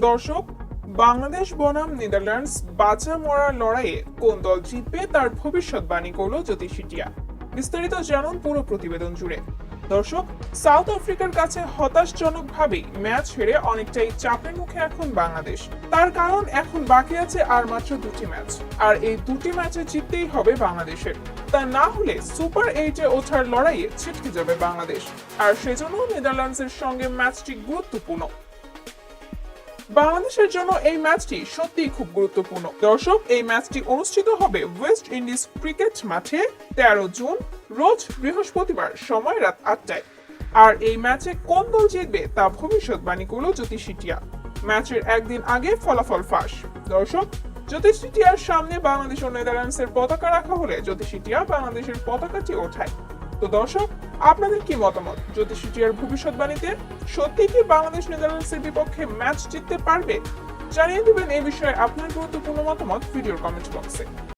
দর্শক, বাংলাদেশ, বনাম, নেদারল্যান্ডস বাঁচা মরার লড়াইয়ে কোন দল জিতবে তার ভবিষ্যৎবাণী করল জ্যোতিষী টিয়া। বিস্তারিত জানুন পুরো প্রতিবেদন জুড়ে। দর্শক, সাউথ আফ্রিকার কাছে হতাশজনকভাবেই ম্যাচ হেরে অনেকটাই চাপের মুখে এখন বাংলাদেশ। তার কারণ এখন বাকি আছে আর মাত্র দুটি ম্যাচ। আর এই দুটি ম্যাচে জিততেই হবে বাংলাদেশের। তা না হলে সুপার এইটে ওঠার লড়াইয়ে ছিটকে যাবে বাংলাদেশ। আর সেজন্য নেদারল্যান্ডসের সঙ্গে ম্যাচটি গুরুত্বপূর্ণ। বাংলাদেশের জন্য এই ম্যাচটি সত্যিই খুব গুরুত্বপূর্ণ। দর্শক, এই ম্যাচটি অনুষ্ঠিত হবে ওয়েস্ট ইন্ডিজ ক্রিকেট মাঠে তেরো জুন, রোজ বৃহস্পতিবার সময় রাত আটটায়। আর এই ম্যাচে কোন দল জিতবে তা ভবিষ্যৎবাণী করল জ্যোতিষী টিয়া ম্যাচের একদিন আগে ফলাফল ফাঁস। দর্শক, জ্যোতিষী টিয়ার সামনে বাংলাদেশ ও নেদারল্যান্ডসের পতাকা রাখা হলে জ্যোতিষী টিয়া বাংলাদেশের পতাকাটি ওঠায়। তো দর্শক, আপনাদের কি মতামত? জ্যোতিষী টিয়ার ভবিষ্যৎবাণীতে সত্যি কি বাংলাদেশ নেদারল্যান্ডসের বিপক্ষে ম্যাচ জিততে পারবে? জানিয়ে দেবেন এই বিষয়ে আপনার গুরুত্বপূর্ণ মতামত ভিডিওর কমেন্ট বক্সে